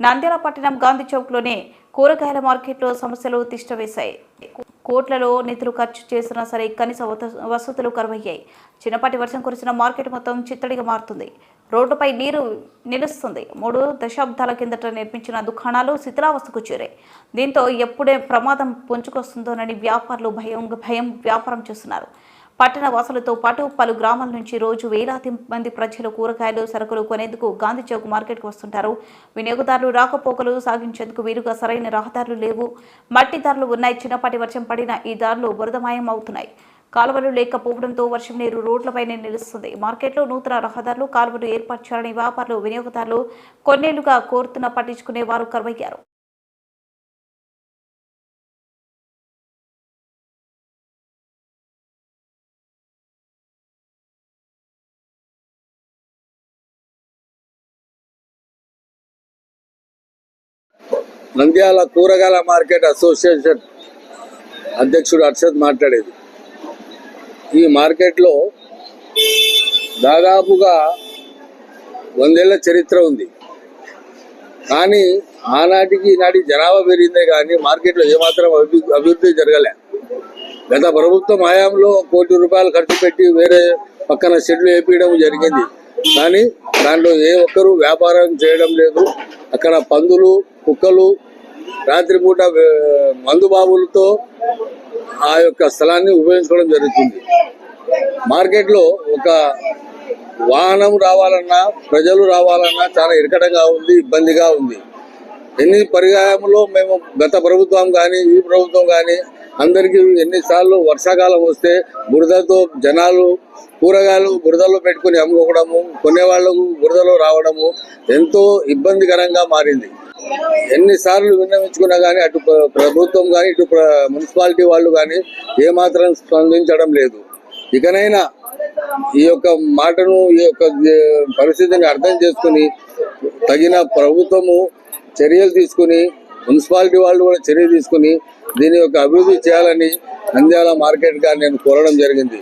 నంద్యాల పట్టణం గాంధీ చౌక్లోనే కూరగాయల మార్కెట్లో సమస్యలు తిష్టవేశాయి. కోట్లలో నిధులు ఖర్చు చేసినా సరే కనీస వసతులు కరువయ్యాయి. చిన్నపాటి వర్షం కురిసిన మార్కెట్ మొత్తం చిత్తడిగా మారుతుంది. రోడ్డుపై నీరు నిలుస్తుంది. మూడు దశాబ్దాల కిందట నిర్మించిన దుకాణాలు శిథిలావస్థకు చేరాయి. దీంతో ఎప్పుడే ప్రమాదం పొంచుకొస్తుందోనని వ్యాపారులు భయం భయం వ్యాపారం చేస్తున్నారు. పట్టణ వాసులతో పాటు పలు గ్రామాల నుంచి రోజు వేలాది మంది ప్రజలు కూరగాయలు సరుకులు కొనేందుకు గాంధీ చౌక్ మార్కెట్కు వస్తుంటారు. వినియోగదారులు రాకపోకలు సాగించేందుకు వీలుగా సరైన రహదారులు లేవు. మట్టి దారులు ఉన్నాయి. చిన్నపాటి వర్షం పడిన ఈ దారులు బురదమాయం అవుతున్నాయి కాలువలు లేకపోవడంతో వర్షం నీరు రోడ్లపైనే నిలుస్తుంది. మార్కెట్లో నూతన రహదారులు కాలువలు ఏర్పాటు చేయాలని వ్యాపారులు వినియోగదారులు కొన్నేళ్ళుగా కోరుతున్న పట్టించుకునే వారు కరువయ్యారు. నంద్యాల కూరగాయల మార్కెట్ అసోసియేషన్ అధ్యక్షుడు అర్షద్ మాట్లాడేది. ఈ మార్కెట్లో దాదాపుగా వందేళ్ళ చరిత్ర ఉంది. కానీ ఆనాటికి ఈనాటి జనాభా పెరిగిందే కానీ మార్కెట్లో ఏమాత్రం అభివృద్ధి అభివృద్ధి జరగలే. గత ప్రభుత్వం హయాంలో కోటి రూపాయలు ఖర్చు పెట్టి వేరే పక్కన షెడ్లు వేపించడం జరిగింది. కానీ దాంట్లో ఏ ఒక్కరు వ్యాపారం చేయడం లేదు. అక్కడ పందులు కుక్కలు రాత్రిపూట మందుబాబులతో మందు ఆ యొక్క స్థలాన్ని ఉపయోగించుకోవడం జరుగుతుంది. మార్కెట్లో ఒక వాహనం రావాలన్నా ప్రజలు రావాలన్నా చాలా ఇరకటంగా ఉంది ఇబ్బందిగా ఉంది. ఎన్ని పర్యాయంలో మేము గత ప్రభుత్వం కానీ ఈ ప్రభుత్వం కానీ అందరికీ ఎన్నిసార్లు వర్షాకాలం వస్తే బురదతో జనాలు కూరగాయలు బురదలో పెట్టుకుని అమ్ముకోవడము కొనేవాళ్ళకు బురదలో రావడము ఎంతో ఇబ్బందికరంగా మారింది. ఎన్నిసార్లు విన్నవించుకున్నా కానీ అటు ప్రభుత్వం కానీ ఇటు ప్ర- మున్సిపాలిటీ వాళ్ళు కానీ ఏమాత్రం స్పందించడం లేదు. ఇకనైనా ఈ యొక్క మాటను ఈ యొక్క పరిస్థితిని అర్థం చేసుకుని తగిన ప్రభుత్వము చర్యలు తీసుకుని మున్సిపాలిటీ వాళ్ళు కూడా చర్య తీసుకుని దీని యొక్క అభివృద్ధి చేయాలని నంద్యాల మార్కెట్గా నేను కోరడం జరిగింది.